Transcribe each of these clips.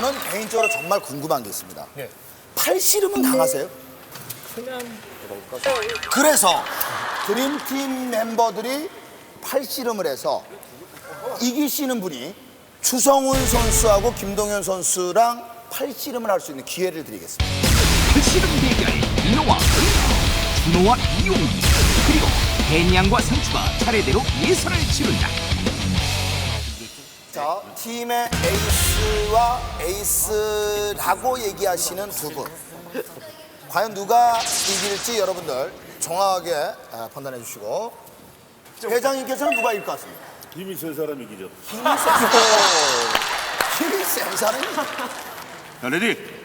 저는 개인적으로 정말 궁금한 게 있습니다. 예. 팔씨름은 당하세요? 그냥 그래서 드림팀 멤버들이 팔씨름을 해서 이기시는 분이 추성훈 선수하고 김동현 선수랑 팔씨름을 할 수 있는 기회를 드리겠습니다. 팔씨름 대결 민호와 은하, 준호와 이용기 그리고 대니양과 상추가 차례대로 예선을 치른다. 자, 팀의 에이스와 에이스라고 얘기하시는 두 분. 과연 누가 이길지 여러분들 정확하게 아, 판단해 주시고 회장님께서는 누가 이길 것 같습니다. 힘이 센 사람이 이기죠. 힘이 세서 힘이 센 사람이 자, 레디.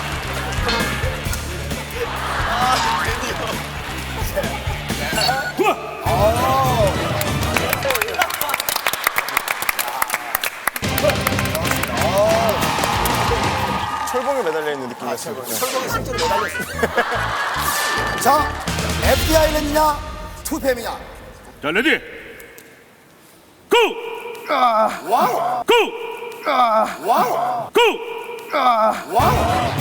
철봉에 매달려 있는 느낌이었어요. 철봉이 실제로 매달렸습니다. 자, FBI는냐, 투팸이냐? 자, 레디. 고! 와우, 고! 와우, 고! 와우.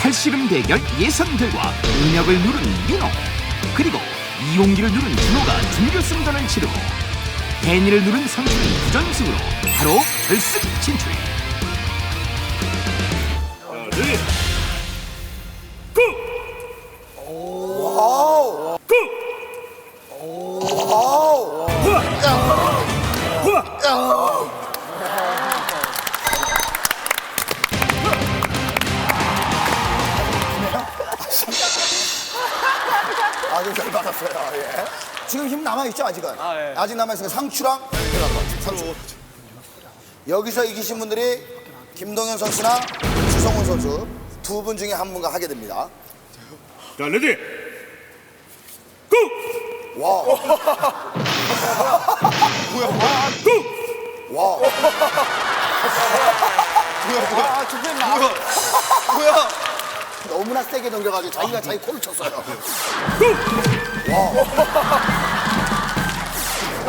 팔씨름 대결 예선 결과 은혁을 누른 민호 그리고 이용기를 누른 준호가 준결승전을 치르고 대니를 누른 상추는 부전승으로 바로 결승 진출. 아주 잘 받았어요. 예. 지금 힘 남아있죠, 아직은? 아직 남아있으니까 상추랑 상추. 여기서 이기신 분들이 김동현 선수나 주성훈 선수 두 분 중에 한 분과 하게 됩니다. 자, 레디. 고! 와. 고! 와. 뭐야? 너무나 세게 넘겨가지고 자기가 자기 코를 쳤어요. 와.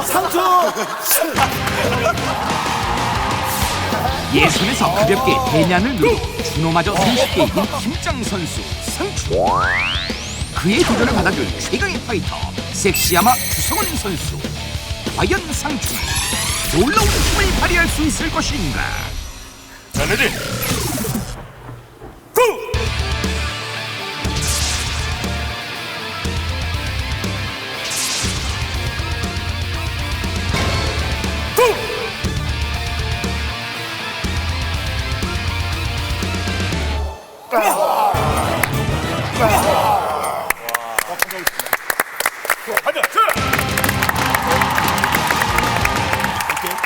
상추! 예선에서 가볍게 대냥을 누르고 준호마저 손쉽게 이긴 김장 선수 상추 그의 도전을 받아줄 최강의 파이터 섹시아마 주성원 선수 과연 상추는 놀라운 힘을 발휘할 수 있을 것인가 자, 레디.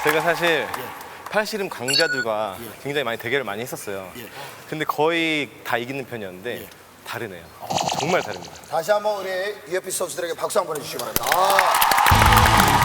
제가 사실 팔씨름 강자들과 굉장히 많이 대결을 많이 했었어요. 근데 거의 다 이기는 편이었는데 다르네요. 정말 다릅니다. 다시 한번 우리 UFC 선수들에게 박수 한번 해주시기 바랍니다. 아.